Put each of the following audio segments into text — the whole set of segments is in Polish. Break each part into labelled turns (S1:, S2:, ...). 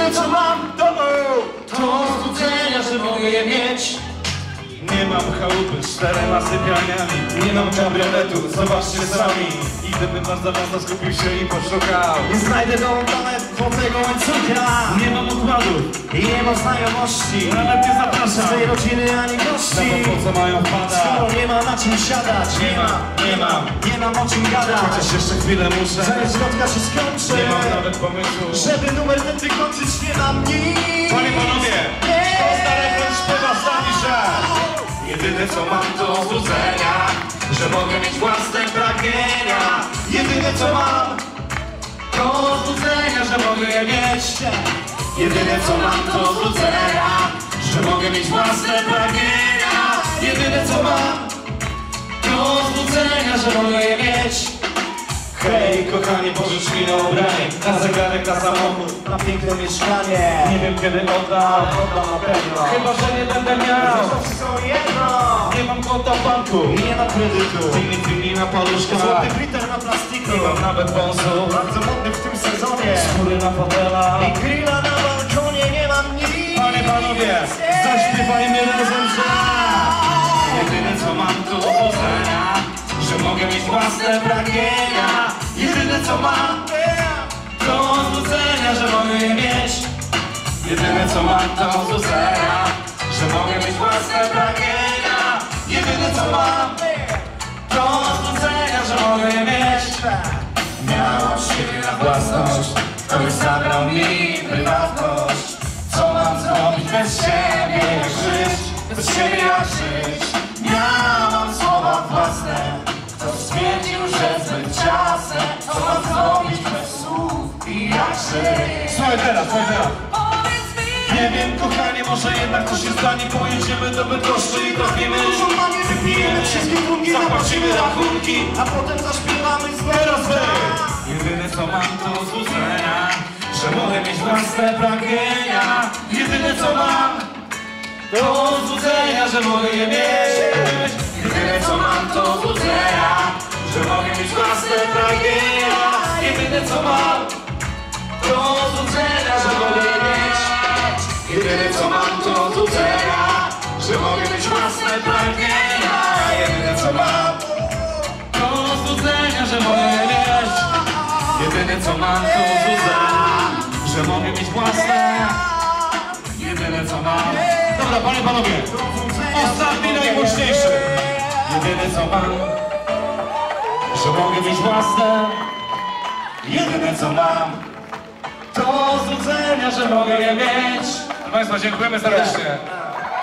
S1: Jedyne co mam to To złudzenia, że mogę je mieć
S2: Nie mam chałupy z czterema sypialniami. Nie mam kabrioletu, zobaczcie sami. I gdybym was za mocno skupił się i poszukał.
S1: Nie znajdę dołączone do tego łańcucha.
S2: Nie mam układów,
S1: I nie ma znajomości.
S2: Nawet nie zapraszam.
S1: Swej rodziny ani
S2: No
S1: gości
S2: bo po co mają wpadać?
S1: Skoro nie ma na czym siadać.
S2: Nie ma, nie mam
S1: Nie mam o czym gadać.
S2: Chociaż jeszcze chwilę muszę.
S1: Zanim zwrotka się skończy.
S2: Nie mam nawet pomysłu.
S1: Żeby numer ten wykończyć nie mam nic
S2: Jedyne co mam to złudzenia Że mogę mieć własne pragnienia. Jedyne co mam to złudzenia, że mogę je mieć. Jedyne co mam to złudzenia Że mogę mieć własne pragnienia. Jedyne co mam to złudzenia, że mogę je mieć Hej kochanie, pożycz mi na ubranie. Na zegarek, na samochód
S1: Na piękne mieszkanie.
S2: Nie wiem kiedy oddam.
S1: Oddam na pewno.
S2: Chyba, że nie będę miał.
S1: To wszystko jedno.
S2: Nie mam konta w banku.
S1: Nie ma kredytu.
S2: Fili, fili na paluszkach
S1: Złoty glitter na plastiku.
S2: Nie mam nawet wąsu.
S1: Bardzo modny w tym sezonie.
S2: Skóry na fotela.
S1: I grilla na balkonie nie mam nic.
S2: Panie, panowie, zaśpiewajmy razem, że Jedyne co mam to złudzenia Że mogę mieć własne pragnienia co mam to złudzenia, że mogę mieć. Jedyne co mam to złudzenia Że mogę mieć własne pragnienia. Jedyne co mam to złudzenia, że mogę mieć. Miałam siebie na własność Ktoś zabrał mi prywatność. Co mam zrobić bez siebie? Jak żyć Bez siebie jak żyć Słuchaj teraz, słuchaj teraz. Nie wiem, kochanie, może jednak to się stanie Pojedziemy do Bydgoszczy i trafimy
S1: Normalnie wypijemy wszystkie długi
S2: Zapłacimy rachunki.
S1: A potem zaśpiewamy z
S2: Teraz! Jedyne co mam to złudzenia Że mogę mieć własne pragnienia. Jedyne co mam to złudzenia, że mogę je mieć. Jedyne co mam to złudzenia Że mogę mieć własne pragnienia. Jedyne co mam to złudzenia, że mogę mieć. Jedyne co mam to złudzenia Że mogę mieć własne pragnienia. Jedyne co mam to złudzenia, że mogę mieć. Jedyne co mam to złudzenia Że mogę mieć własne. Jedyne co mam Dobra, panie panowie. Ostatni najgłośniejszy. Jedyne co mam Że mogę mieć własne. Jedyne co mam To złudzenia, że mogę je mieć Proszę Państwa, dziękujemy serdecznie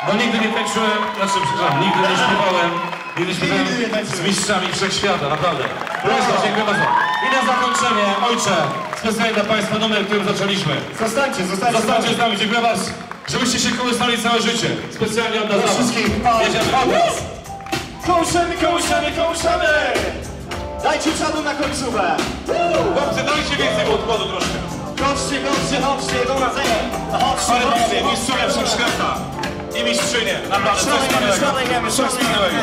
S2: no nigdy nie tańczyłem, znaczy przepraszam, nigdy nie śpiewałem, nigdy śpiewałem z mistrzami wszechświata, naprawdę. Proszę Państwa, dziękuję bardzo. I na zakończenie, ojcze, specjalnie dla Państwa numer, którym zaczęliśmy.
S1: Zostańcie, zostańcie
S2: Zostańcie z nami, dziękuję bardzo. Żebyście się kołysali całe życie. Specjalnie od nas dla was.
S1: wszystkich.
S2: Jedziemy od nas.
S1: Kołyszymy Dajcie czadu na końcówę
S2: Chłopcy, dajcie więcej podkładu troszkę.
S1: Chodźcie, chodźcie, chodźcie, do radzenia Chodźcie,
S2: Ale panowie, mistrzowie wszechświata i mistrzynie, naprawdę, coś wspaniałego. Coś wspaniałego.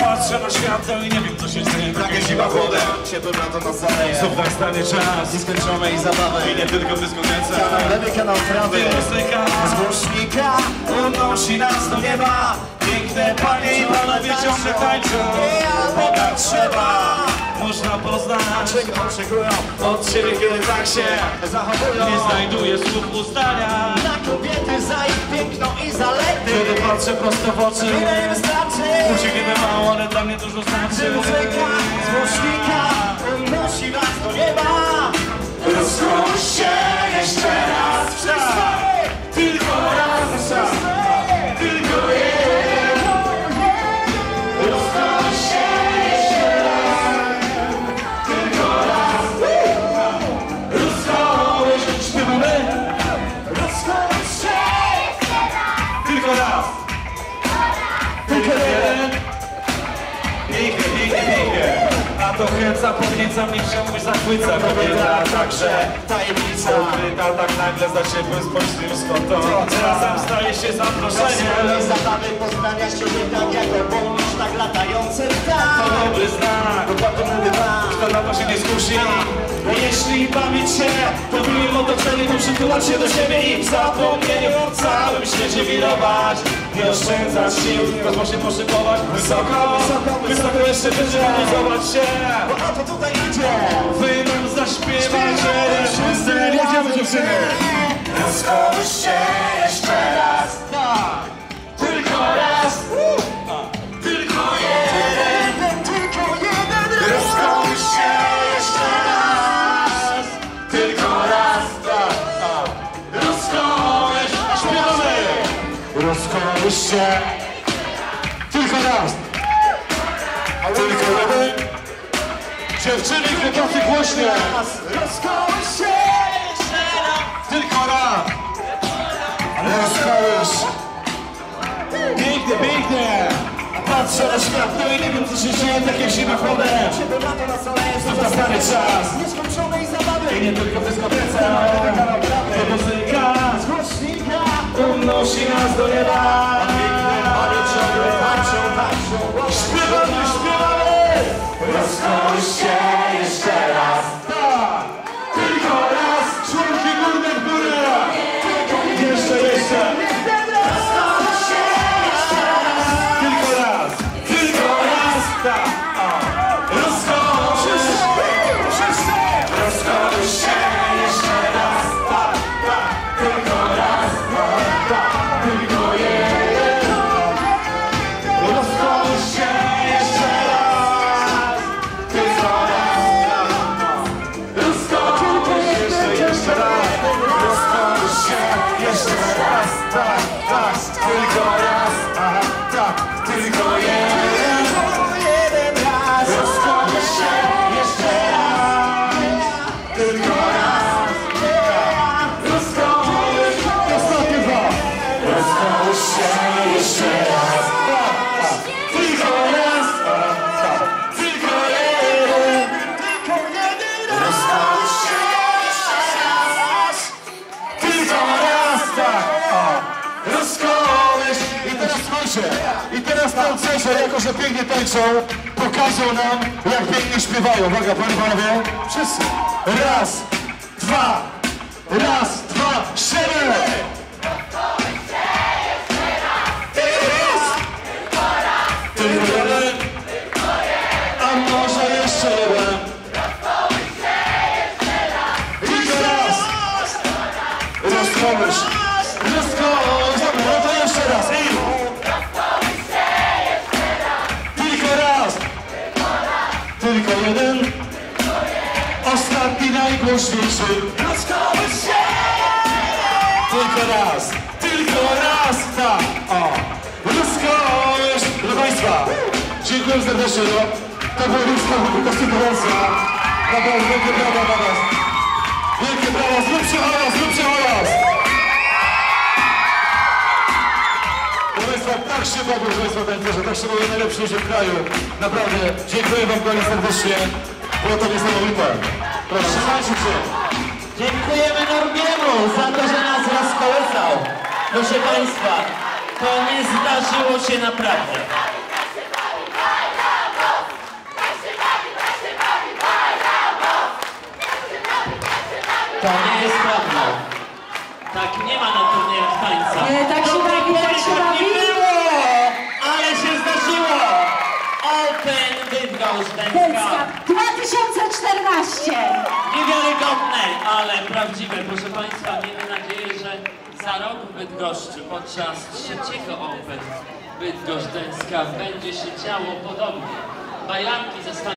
S2: Patrzę na światło i nie wiem co się dzieje. Takie zima wodę.
S1: Ciepły lato na zaleje
S2: Znów nastanie czas.
S1: Nieskończonej zabawy
S2: I nie tylko w dyskotece.
S1: Kanał lewy, kanał prawy.
S2: Muzyka.
S1: Z głośnika. Unosi nas do nieba. Piękne panie i panowie ciągle tańczą. Bo tak trzeba
S2: można poznać.
S1: Czego oczekują od siebie, kiedy tak się zachowują
S2: Nie znajduję słów uzdania.
S1: Na kobiety za ich piękno i zalety
S2: Kiedy patrzę prosto w oczy.
S1: Ile im wystarczy
S2: Uciekniemy mało, ale dla mnie dużo znaczy.
S1: Czy muzyka z głośnika unosi nas do nieba Rozkosz się jeszcze raz
S2: pięknie. A to chęca, podnieca mnie chciałbyś zachwyca. Kobieta także
S1: tajemnica
S2: ukryta tak nagle za ciepłym spojrzeniem skąd to Razem staje się zaproszeniem.
S1: Zabawy poznania siebie tak jak obąż tak latający
S2: To
S1: ptak
S2: dobry znak. Kto na to się nie skusi, jeśli bawić się Podwójnym otoczeniem, to przytulać się do siebie I w zapomnieniu o całym świecie wirować Nie oszczędzać sił, kosmosie poszybować Wysoko, wysoko jeszcze wyżej realizować się. Bo o to tutaj idzie. Wy nam zaśpiewacie Wszyscy jedziemy dziewczyny. Rozkołysz się jeszcze raz. Tylko raz. Tylko jeden. Tylko jeden Rozkołysz się jeszcze raz. Tylko raz. Tak, tak. Rozkołysz Śpiewamy. Rozkołysz się Dziewczyny, chłopacy głośniej Rozkołysz się jeszcze raz Tylko raz Rozkołysz Pięknie, pięknie! Patrzę na świat, no i nie wiem co się dzieje, tak jak zima chłodem Znów na stary czas.
S3: Nieskończonej zabawy.
S2: I nie tylko dyskotece, ale tancerze, jako że pięknie tańczą, pokażą nam, jak pięknie śpiewają. Uwaga, panie panowie! Wszyscy! Raz! Dwa! Raz! Dwa! Siedem! Rozkołysz! Rozkołysz! Dobra, no to jeszcze raz! Ostatni, najgłośniejszy! Rozkołysz się! Tylko raz! Tylko raz! Tak! O! Rozkołysz! Proszę Państwa! Dziękuję serdecznie, no! To była ludzka konstytucja! Naprawdę, wielkie brawa dla! Wielkie brawa! Zróbcie hałas! Zróbcie hałas! Proszę tak się bawią, proszę Państwa, tancerze, tak się bawią najlepsi ludzie w kraju. Naprawdę, dziękuję Wam kochani serdecznie. Było to niesamowite. Proszę, się.
S3: Dziękujemy Norbiemu za to, że nas rozkołysał. Proszę Państwa, to nie zdarzyło się naprawdę. To nie jest prawda. Tak nie ma na turniejach tańca.
S4: Nie, tak się bawi, tak się bawi.
S3: nie było, ale się zdarzyło. Open Dęska.
S4: 2014!
S3: Niewiarygodne, ale prawdziwe. Proszę Państwa, miejmy nadzieję, że za rok w Bydgoszczy podczas trzeciego Open Bydgoszcz Dęska będzie się działo podobnie. Bajlanki zostaną